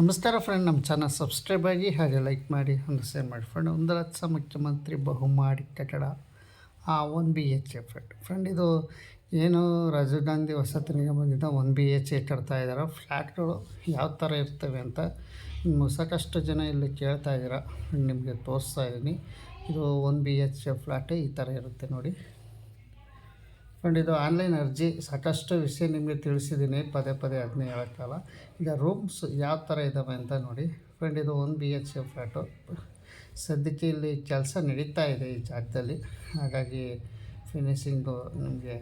ನಮಸ್ಕಾರ ಫ್ರೆಂಡ್ ನಮ್ಮ channel subscribe ಆಗಿ ಹಾಗೆ ಲೈಕ್ ಮಾಡಿ, ಒಂದು ಶೇರ್ ಮಾಡಿ. ಫ್ರೆಂಡ್ ಒಂದು ಲಕ್ಷ ಮುಖ್ಯಮಂತ್ರಿ ಬಹುಮಾಡಿ ಕಟ್ಟಡ, ಆ one B H A friend friend ಇದು ಏನು ರಾಜೀವ್ ಗಾಂಧಿ ವಸತಿ ನಿಗಮದಿಂದ ಒನ್ ಬಿ ಎಚ್ ಎ ಕಟ್ತಾ ಇದ್ದಾರೆ ಫ್ಲ್ಯಾಟ್ಗಳು ಯಾವ ಥರ ಇರ್ತವೆ ಅಂತ ಸಾಕಷ್ಟು ಜನ ಇಲ್ಲಿ ಕೇಳ್ತಾ ಇದ್ದೀರಾ. ನಿಮಗೆ ತೋರಿಸ್ತಾ ಇದ್ದೀನಿ. ಇದು one B H A flat ಈ ಥರ ಇರುತ್ತೆ ನೋಡಿ. ಫ್ರೆಂಡ್ ಇದು ಆನ್ಲೈನ್ ಅರ್ಜಿ ಸಾಕಷ್ಟು ವಿಷಯ ನಿಮಗೆ ತಿಳಿಸಿದ್ದೀನಿ. ಪದೇ ಪದೇ ಅದನ್ನೇ ಹೇಳೋಕ್ಕಲ್ಲ ಈಗ ರೂಮ್ಸ್ ಯಾವ ಥರ ಇದ್ದಾವೆ ಅಂತ ನೋಡಿ. ಫ್ರೆಂಡ್ ಇದು ಒಂದು ಬಿ ಎಚ್ ಎ ಫ್ಲ್ಯಾಟು ಸದ್ಯಕ್ಕೆ ಇಲ್ಲಿ ಕೆಲಸ ನಡೀತಾ ಇದೆ ಈ ಜಾಗದಲ್ಲಿ. ಹಾಗಾಗಿ ಫಿನಿಶಿಂಗು ನಿಮಗೆ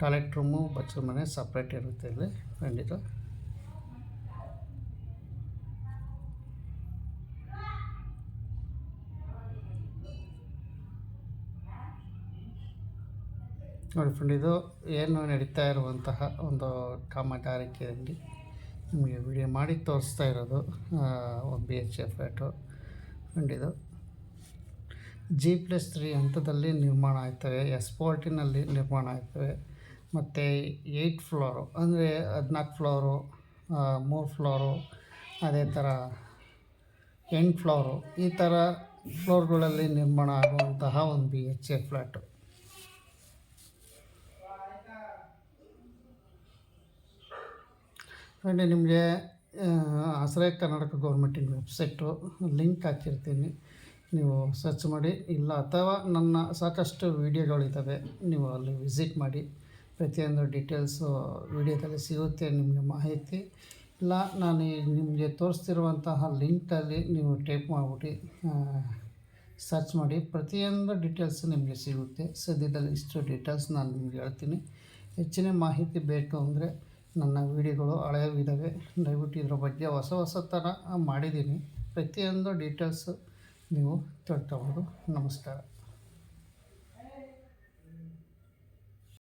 ಟಾಯ್ಲೆಟ್ ರೂಮು ಬಚ್ಚಲ ಮನೆ ಸಪ್ರೇಟ್ ಇರುತ್ತೆ ಇಲ್ಲಿ. ಫ್ರೆಂಡ್ ಇದು. ನೋಡಿ ಫ್ರೆಂಡ್ ಇದು ಏನು ನಡೀತಾ ಇರುವಂತಹ ಒಂದು ಕಾಮಗಾರಿಕೆಯಲ್ಲಿ ನಿಮಗೆ ವಿಡಿಯೋ ಮಾಡಿ ತೋರಿಸ್ತಾ ಇರೋದು B H F flat friend ಇದು ಜಿ ಪ್ಲಸ್ ತ್ರೀ ಹಂತದಲ್ಲಿ ನಿರ್ಮಾಣ ಆಗ್ತವೆ ಎಸ್ಪೋರ್ಟಿನಲ್ಲಿ ನಿರ್ಮಾಣ ಆಗ್ತವೆ, ಮತ್ತು ಏಯ್ಟ್ ಫ್ಲೋರು ಅಂದರೆ ಹದಿನಾಲ್ಕು ಫ್ಲೋರು ಮೂರು ಫ್ಲೋರು ಅದೇ ಥರ ಎಂಟು ಫ್ಲೋರು ಈ ಥರ ಫ್ಲೋರ್ಗಳಲ್ಲಿ ನಿರ್ಮಾಣ ಆಗುವಂತಹ ಒಂದು B H A flat friend ನಿಮಗೆ ಆಶ್ರಯ ಕರ್ನಾಟಕ ಗೌರ್ಮೆಂಟಿನ ವೆಬ್ಸೈಟು ಲಿಂಕ್ ಹಾಕಿರ್ತೀನಿ. ನೀವು ಸರ್ಚ್ ಮಾಡಿ, ಇಲ್ಲ ಅಥವಾ ನನ್ನ ಸಾಕಷ್ಟು ವೀಡಿಯೋಗಳಿದ್ದಾವೆ, ನೀವು ಅಲ್ಲಿ ವಿಸಿಟ್ ಮಾಡಿ, ಪ್ರತಿಯೊಂದು ಡೀಟೇಲ್ಸು ವೀಡಿಯೋದಲ್ಲಿ ಸಿಗುತ್ತೆ ನಿಮಗೆ ಮಾಹಿತಿ. ಇಲ್ಲ, ನಾನು ನಿಮಗೆ ತೋರಿಸ್ತಿರುವಂತಹ ಲಿಂಕಲ್ಲಿ ನೀವು ಟೈಪ್ ಮಾಡಿಬಿಟ್ಟು ಸರ್ಚ್ ಮಾಡಿ, ಪ್ರತಿಯೊಂದು ಡೀಟೇಲ್ಸ್ ನಿಮಗೆ ಸಿಗುತ್ತೆ. ಸದ್ಯದಲ್ಲಿ ಇಷ್ಟು ಡೀಟೇಲ್ಸ್ ನಾನು ನಿಮ್ಗೆ ಹೇಳ್ತೀನಿ. ಹೆಚ್ಚಿನ ಮಾಹಿತಿ ಬೇಕು ಅಂದರೆ ನನ್ನ ವೀಡಿಯೋಗಳು ಹಳೆಯವಿದ್ದಾವೆ. ದಯವಿಟ್ಟು ಇದರ ಬಗ್ಗೆ ಹೊಸ ಹೊಸ ಥರ ಮಾಡಿದ್ದೀನಿ. ಪ್ರತಿಯೊಂದು ಡೀಟೇಲ್ಸು ನೀವು ತಿಳ್ಕೊಬೋದು. ನಮಸ್ಕಾರ.